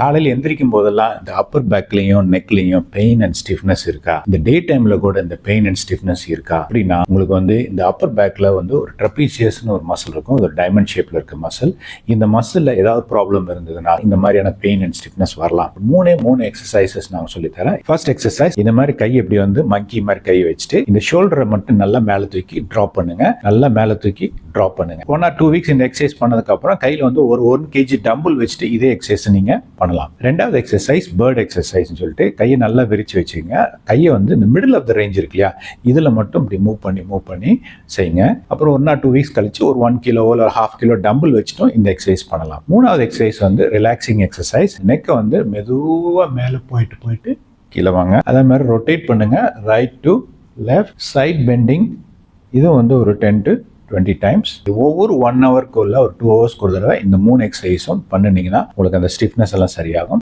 காலையில் எந்திரிக்கும் போதெல்லாம் இந்த அப்பர் பேக்லையும் நெக்லையும் பெயின் அண்ட் ஸ்டிஃப்னஸ் இருக்கா? இந்த டே டைம்ல கூட இந்த பெயின் அண்ட் ஸ்டிஃப்னஸ் இருக்கா? அப்படின்னா உங்களுக்கு வந்து இந்த அப்பர் பேக்ல வந்து ஒரு ட்ரப்பீசியஸ்னு ஒரு மசில் இருக்கும். ஒரு டைமண்ட் ஷேப்ல இருக்க மசில் இந்த மசில்ல ஏதாவது ப்ராப்ளம் இருந்ததுன்னா இந்த மாதிரியான பெயின் அண்ட் ஸ்டிஃப்னஸ் வரலாம். மூணே மூணு எக்ஸசைசஸ் நான் சொல்லித்தரேன். ஃபர்ஸ்ட் எக்ஸசைஸ் இந்த மாதிரி கை இப்படி வந்து மங்கி மாதிரி கை வச்சுட்டு இந்த ஷோல்டரை மட்டும் நல்லா மேலே தூக்கி ட்ராப் பண்ணுங்க. நல்லா மேலே தூக்கி ட்ராப் பண்ணுங்க. ஒன் ஆர் டூ வீக்ஸ் இந்த எக்ஸசைஸ் பண்ணதுக்கு அப்புறம் கையில் வந்து ஒரு ஒன் கேஜி டம்பிள் வச்சுட்டு இதே எக்ஸசைஸ் நீங்க பண்ணலாம். ரெண்டாவது எக்ஸசைஸ் பேர்ட் எக்ஸசைஸ்னு சொல்லிட்டு கையை நல்லா விரிச்சு வச்சுங்க. கையை வந்து இந்த மிடில் ஆஃப் த ரேஞ்ச் இருக்கு இல்லையா? இதில் மட்டும் இப்படி மூவ் பண்ணி மூவ் பண்ணி செய்யுங்க. அப்புறம் ஒன் ஆர் டூ வீக்ஸ் கழிச்சு ஒரு ஒன் கிலோ இல்லை ஹாஃப் கிலோ டம்பிள் வச்சுட்டும் இந்த எக்ஸசைஸ் பண்ணலாம். மூணாவது எக்ஸசைஸ் வந்து ரிலாக்ஸிங் எக்ஸசைஸ் நெக்கை வந்து மெதுவாக மேலே போயிட்டு போயிட்டு கீழே வாங்க. அதே மாதிரி ரொட்டேட் பண்ணுங்கள் right to left side bending இதுவும் வந்து ஒரு டென் டு டுவெண்ட்டி டைம்ஸ் ஒவ்வொரு ஒன் ஹவர்க்குள்ள ஒரு டூ ஹவர்ஸ்க்கு ஒரு தடவை இந்த மூணு எக்ஸசைஸும் பண்ணினீங்கன்னா உங்களுக்கு அந்த ஸ்டிஃப்னஸ் எல்லாம் சரியாகும்.